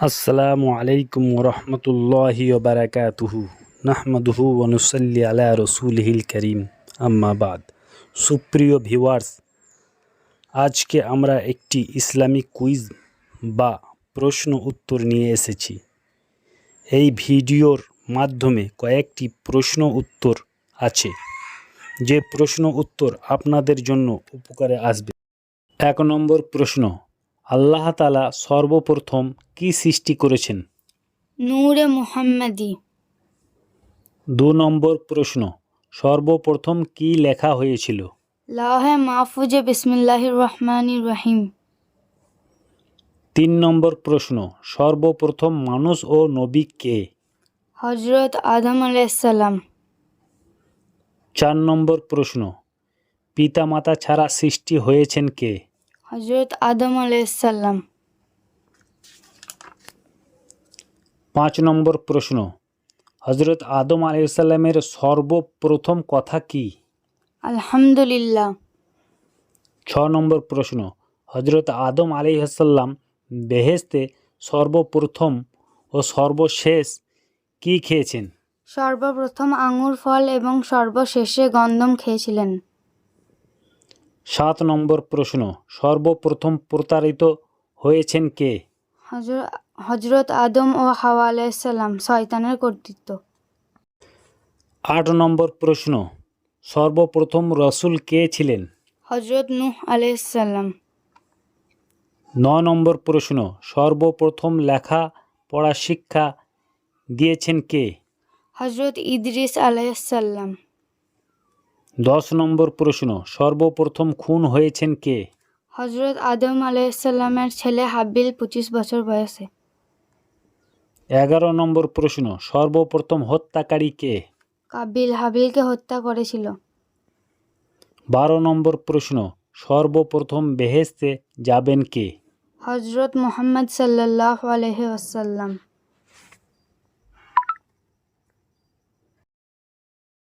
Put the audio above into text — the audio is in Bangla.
আসসালামু আলাইকুম রহমতুল্লাহি বারাকাতুহু নাহমাদুহু ওনুসাল্লি আলা রসুলহিল করিম। আম্মাবাদ সুপ্রিয় ভিওয়ার্স আজকে আমরা একটি ইসলামিক কুইজ বা প্রশ্ন উত্তর নিয়ে এসেছি। এই ভিডিওর মাধ্যমে কয়েকটি প্রশ্ন উত্তর আছে। যে প্রশ্ন উত্তর আপনাদের জন্য উপকারে আসবে। এক নম্বর প্রশ্ন আল্লাহ তালা সর্বপ্রথম কি সৃষ্টি করেছেন? নূরে মুহাম্মাদি। দু নম্বর প্রশ্ন সর্বপ্রথম কি লেখা হয়েছিল? লাহে মাহফুজে বিসমিল্লাহির রহমানির রহিম। তিন নম্বর প্রশ্ন সর্বপ্রথম মানুষ ও নবী কে? হজরত আদম আলাইসাল্লাম চার নম্বর প্রশ্ন পিতামাতা ছাড়া সৃষ্টি হয়েছেন কে? হজরত আদম আলাইসাল্লাম পাঁচ নম্বর প্রশ্ন হজরত আদম আলাইসাল্লামের সর্বপ্রথম কথা কি? আলহামদুলিল্লাহ। ছ নম্বর প্রশ্ন হজরত আদম আলাইসাল্লাম বেহেস্তে সর্বপ্রথম ও সর্বশেষ কি খেয়েছেন? সর্বপ্রথম আঙুর ফল এবং সর্বশেষে গন্ধম খেয়েছিলেন। সাত নম্বর প্রশ্ন সর্বপ্রথম প্রতারিত হয়েছেন কে? হজর- হজরত আদম ও হাওয়া আলাইসাল্লাম শয়তানের কর্তৃত্ব। আট নম্বর প্রশ্ন সর্বপ্রথম রসুল কে ছিলেন? হজরত নূহ আলাইসাল্লাম ন নম্বর প্রশ্ন সর্বপ্রথম লেখা পড়া শিক্ষা দিয়েছেন কে? হজরত ইদ্রিস আলাইসাল্লাম দশ নম্বর প্রশ্ন সর্বপ্রথম খুন হয়েছেন কে? হজরত আদম আলাইসাল্লামের ছেলে হাবিল পঁচিশ বছর বয়সে। এগারো নম্বর প্রশ্ন সর্বপ্রথম হত্যাকারী কে? কাবিল হাবিলকে হত্যা করেছিল। বারো নম্বর প্রশ্ন সর্বপ্রথম বেহেস্তে যাবেন কে? হজরত মোহাম্মদ সাল্লাহ আলহি আসাল্লাম